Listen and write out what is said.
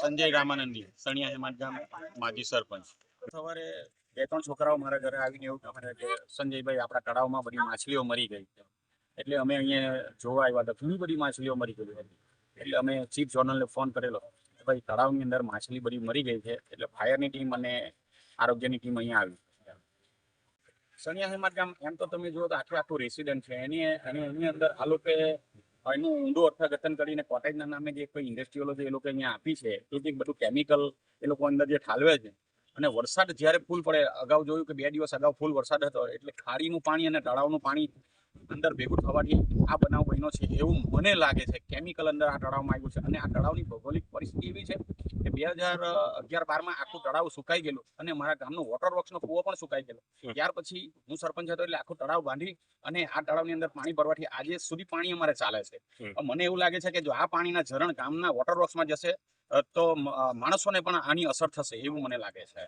સંજય રામાનંદી, સણિયા હેમાત ગામ, માજી સરપંચ. સવારે બે ત્રણ છોકરાઓ મારા ઘરે આવીને એવું કહે સંજયભાઈ આપણા તળાવમાં બધી માછલીઓ મરી ગઈ. એટલે અમે અહીંયા જોવા આવ્યા હતા. ઘણી બધી માછલીઓ મરી ગઈ હતી. એટલે અમે ચીફ જોનલને ફોન કરેલો કે ભાઈ, તળાવની અંદર માછલી બધી મરી ગઈ છે. એટલે ફાયરની ટીમ અને આરોગ્યની ટીમ અહીંયા આવી. સણિયા હેમાત ગામ, એમ તો તમે જુઓ તો આખે આખું રેસિડન્ટ છે. એની એની અંદર આ લોકો એનું ઊંડું અર્થઘટન કરીને કોટેજના નામે જે કોઈ ઇન્ડસ્ટ્રીઓ છે એ લોકો અહીંયા આપી છે, એ જે બધું કેમિકલ એ લોકો અંદર જે ઠાલવે છે, અને વરસાદ જ્યારે ફૂલ પડે, અગાઉ જોયું કે બે દિવસ અગાઉ ફૂલ વરસાદ હતો, એટલે ખાડીનું પાણી અને તળાવનું પાણી અંદર ભેગું થવાથી આ બનાવ બન્યો છે એવું મને લાગે છે. કેમિકલ અંદર આ તળાવમાં આવ્યું છે. અને આ તળાવની ભૌગોલિક પરિસ્થિતિ એવી છે કે બે હજાર અગિયાર બારમાં આખું તળાવ સુકાઈ ગયેલું અને મારા ગામનો વોટર વર્ક્સનો કૂવો પણ સુકાઈ ગયેલો. ત્યાર પછી હું સરપંચ હતો એટલે આખું તળાવ બાંધી અને આ તળાવની અંદર પાણી ભરવાથી આજે સુધી પાણી અમારે ચાલે છે. મને એવું લાગે છે કે જો આ પાણીના ઝરણ ગામના વોટર વર્ક્સમાં જશે તો માણસોને પણ આની અસર થશે એવું મને લાગે છે.